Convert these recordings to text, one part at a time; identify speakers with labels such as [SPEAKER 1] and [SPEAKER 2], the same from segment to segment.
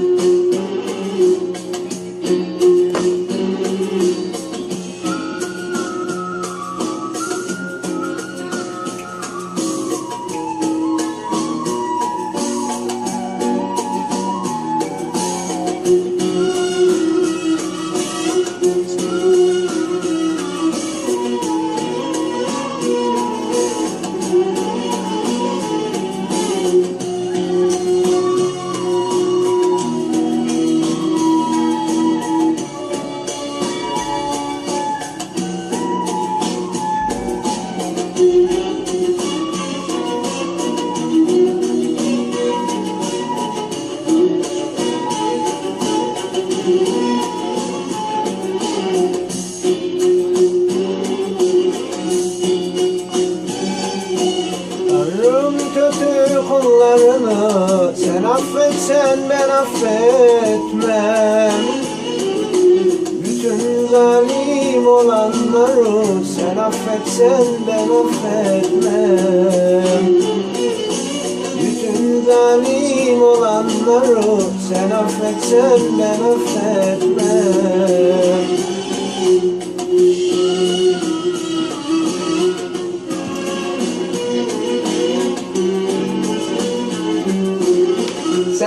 [SPEAKER 1] Thank you. Tanrım kötü kullarını sen affetsen ben affetmem. Bütün zalim olanları sen affetsen ben affetmem. Bütün zalim olanları sen affetsen ben affetmem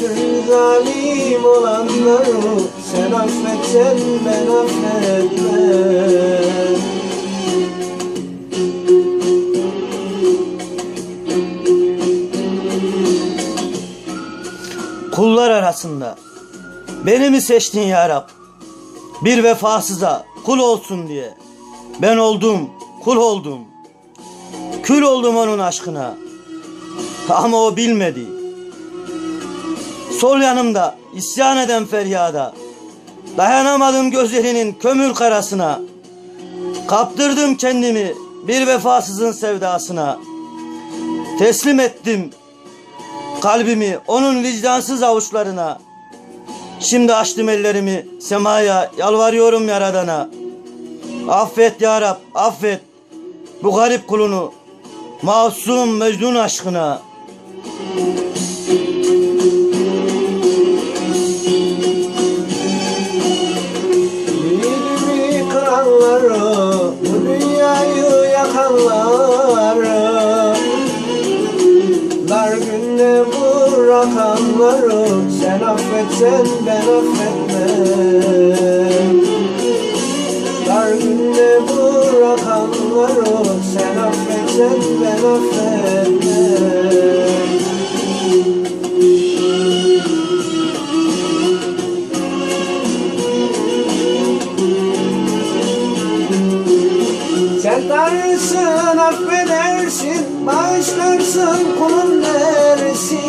[SPEAKER 1] bütün zalim olanları sen affetsen ben affetmem
[SPEAKER 2] Kullar arasında beni mi seçtin ya Rab? Bir vefasıza kul olsun diye. Ben oldum, kul oldum. Kül oldum onun aşkına. Ama o bilmedi. Sol yanımda isyan eden feryada. Dayanamadım gözlerinin kömür karasına. Kaptırdım kendimi bir vefasızın sevdasına. Teslim ettim kalbimi onun vicdansız avuçlarına. Şimdi açtım ellerimi semaya yalvarıyorum yaradana. Affet ya Rab affet bu garip kulunu masum Mecnun aşkına.
[SPEAKER 1] Dünyayı yakanları Dar günde bırakanları Sen affetsen ben affetmem. Dar günde bırakanları Sen affetsen ben affetmem Tanrısın affedersin. Bağışlarsın kulun dersin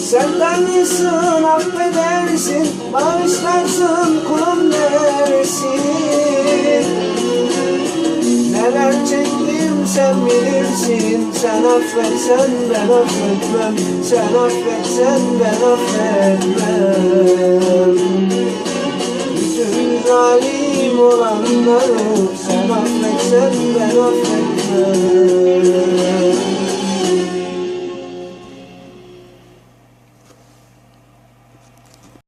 [SPEAKER 1] Sen Tanrısın affedersin. Bağışlarsın kulun dersin Neler çektim sen bilirsin. Sen affetsen ben affetmem. Sen affetsen ben affetmem